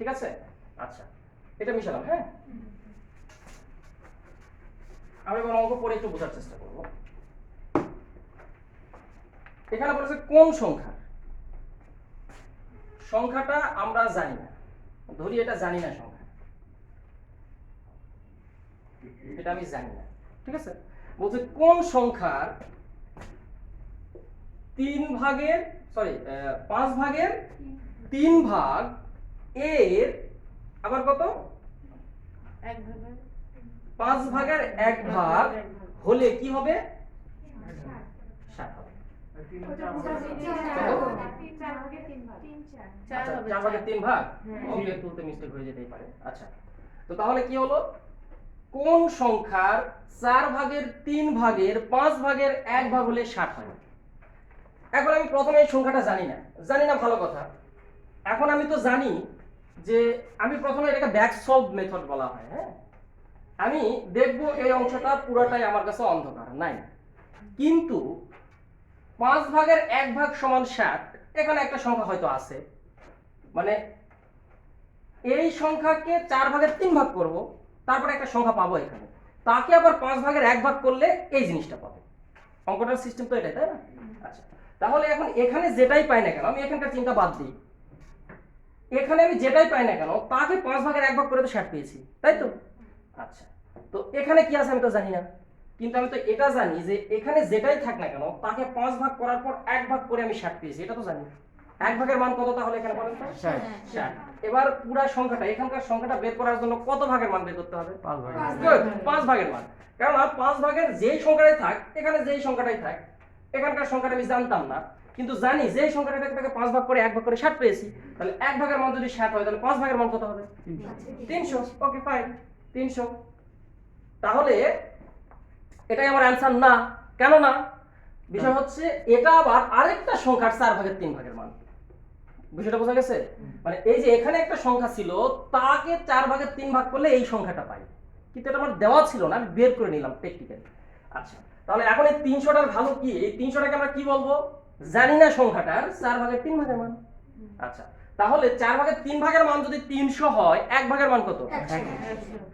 ঠিক আছে? আচ্ছা এটা মিশালাম হ্যাঁ? আমি এবার অঙ্ক পরে একটু বোঝার চেষ্টা করব। এখানে বলেছে কোন সংখ্যা? সংখ্যাটা আমরা জানি না। ধরি, এটা জানি না সংখ্যা। এটা আমি জানি না। ঠিক আছে? বলছে কোন সংখ্যার তিন ভাগের সরি পাঁচ ভাগের তিন ভাগ এর আবার কত? পাঁচ ভাগের এক ভাগ হলে কি হবে? ষাট হবে। আচ্ছা, চার ভাগের তিন ভাগ? ওকে তুলতে মিস্টেক হয়ে যেতেই পারে। আচ্ছা তো তাহলে কি হলো? কোন সংখ্যার চার ভাগের তিন ভাগের পাঁচ ভাগের এক ভাগ হলে ষাট হয়? এখন আমি প্রথমে এই সংখ্যাটা জানি না। জানি না ভালো কথা। এখন আমি তো জানি যে আমি প্রথমে এটাকে ব্যাক সলভ মেথড বলা হয় হ্যাঁ? আমি দেখব এই অংশটা পুরোটাই আমার কাছে অন্ধকার নাই। কিন্তু পাঁচ ভাগের এক ভাগ সমান ষাট এখানে একটা সংখ্যা হয়তো আছে। মানে এই সংখ্যাকে চার ভাগের তিন ভাগ করব তারপরে একটা সংখ্যা পাবো এখানে। তাকে আবার পাঁচ ভাগের এক ভাগ করলে এই জিনিসটা পাবো। অঙ্কটার সিস্টেম তো এটাই তাই না? আচ্ছা তাহলে এখন এখানে যেটাই পাই না কেন আমি এখানকার চিন্তা বাদ দিই। এখানে আমি যেটাই পাই না কেন তাকে পাঁচ ভাগের এক ভাগ করে তো ষাট পেয়েছি তাই তো? আচ্ছা তো এখানে কি আছে আমি তো জানি না। কিন্তু আমি তো এটা জানি যে এখানে যেটাই থাক না কেন তাকে পাঁচ ভাগ করার পর এক ভাগ করে আমি ষাট পেয়েছি এটা তো জানি। এক ভাগের মান কত তাহলে এখানে বলেন তো? ষাট। ষাট। এবার পুরা সংখ্যাটা এখানকার সংখ্যাটা বের করার জন্য কত ভাগের মান বের করতে হবে? পাঁচ ভাগ পাঁচ ভাগের মান। কারণ পাঁচ ভাগের যেই সংখ্যাটাই থাক এখানে যেই সংখ্যাটাই থাক এখানকার সংখ্যাটা আমি জানতাম না। কিন্তু জানি যেই সংখ্যাটা থাকে তাকে পাঁচ ভাগ করে এক ভাগ করে ষাট পেয়েছি। তাহলে এক ভাগের মান যদি ষাট হয়, তাহলে পাঁচ ভাগের মান কত হবে? তিনশো। ওকে ফাইন তিনশো। তাহলে এটাই আমার অ্যান্সার না। কেন না? বিষয় হচ্ছে এটা আবার আরেকটা সংখ্যার চার ভাগের তিন ভাগের মান। বিষয়টা বোঝা গেছে? মানে এই যে এখানে একটা সংখ্যা ছিল, তাকে চার ভাগের তিন ভাগ করলে এই সংখ্যাটা পাই। কিন্তু এটা আমার দেওয়া ছিল না, আমি বের করে নিলাম প্র্যাকটিক্যালি আচ্ছা তাহলে এখন এই তিনশোটার ভালো কি? এই তিনশোটাকে আমরা কি বলব? জানি না সংখ্যাটার চার ভাগের তিন ভাগের মান। আচ্ছা তাহলে চার ভাগের তিন ভাগের মান যদি তিনশো হয় এক ভাগের মান কত?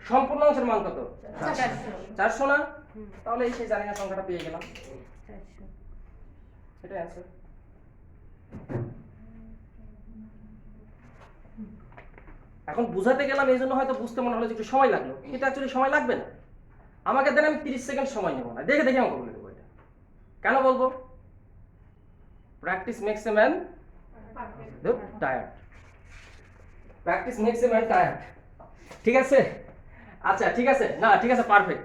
সম্পূর্ণ অংশের মান কত? চারশো। না? তাহলে এই সেই জানি না সংখ্যাটা পেয়ে গেলাম। এটাই আছে এখন বুঝাতে গেলাম এই জন্য হয়তো বুঝতে মনে হলো যে একটু সময় লাগল। কিন্তু অ্যাকচুয়ালি সময় লাগবে না। আমাকে দেন আমি তিরিশ সেকেন্ড সময় নেব না। দেখে দেখে আমাকে বলে দেবো এটা। কেন বলব? Practice makes a man tired practice makes a man tired ঠিক আছে? আচ্ছা ঠিক আছে। না, ঠিক আছে পারফেক্ট